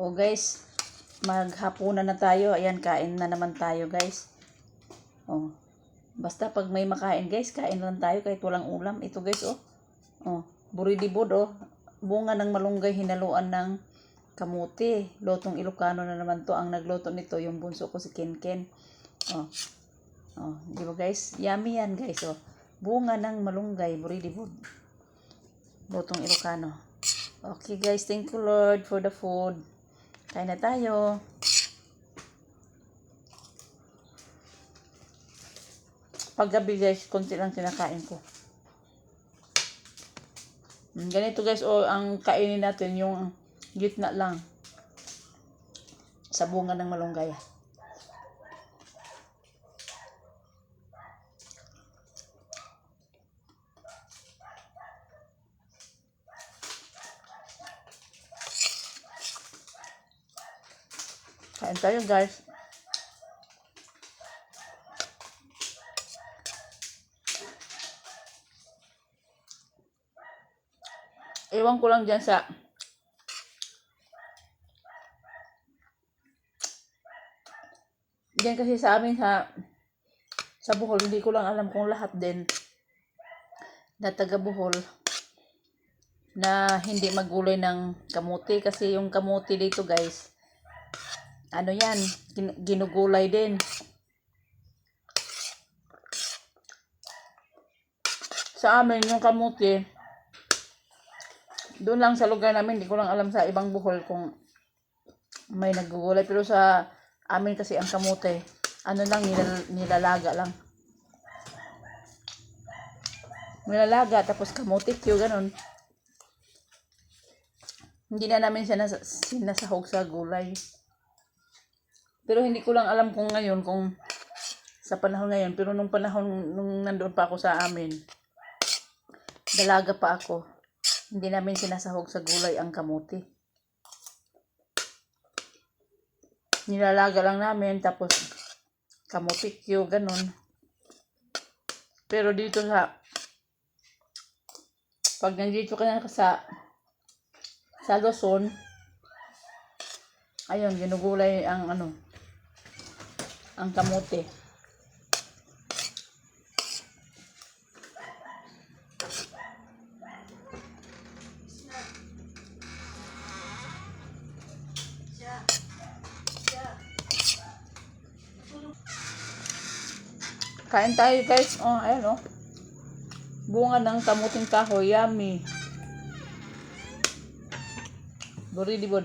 O guys, maghapunan na tayo. Ayan, kain na naman tayo guys. O, basta pag may makain guys, kain lang tayo kahit walang ulam. Ito guys, oh. O, buridibod, oh. Bunga ng malunggay hinaluan ng kamuti. Lotong Ilocano na naman to. Ang nagluto nito, yung bunso ko si Ken Ken. Oh. Oh, di ba guys? Yummy yan guys, oh. Bunga ng malunggay, buridibod. Lotong Ilocano. Okay guys, thank you Lord for the food. Kain na tayo. Paggabi guys, konti lang kinakain ko. Mm, Ganito guys, oh, ang kainin natin yung gitna lang. Sa bunga ng malunggay. Kain tayo guys. Ewan ko lang dyan sa Diyan kasi sa amin sa sa Bohol, hindi ko lang alam kung lahat din na taga Bohol na hindi magulay ng kamuti kasi yung kamuti dito guys ano yan, gin- ginugulay din. Sa amin, yung kamuti, doon lang sa lugar namin, hindi ko lang alam sa ibang buhol kung may nagugulay. Pero sa amin kasi ang kamote, ano lang, nilal- nilalaga lang. Nilalaga, tapos kamote, Q, ganun. Hindi na namin sinasahog sa gulay. Pero hindi ko lang alam kung ngayon, kung sa panahon ngayon. Pero nung panahon, nung nandoon pa ako sa amin, dalaga pa ako, hindi namin sinasahog sa gulay ang kamuti. Nilalaga lang namin, tapos kamuti Q, ganun. Pero dito sa, pag nandito ka na sa, sa Luzon, ayun, ginugulay ang ano, ang kamote. Kain tayo guys. Oh, ayun oh. Bunga ng kamuting kahoy. Yummy. Buridibod.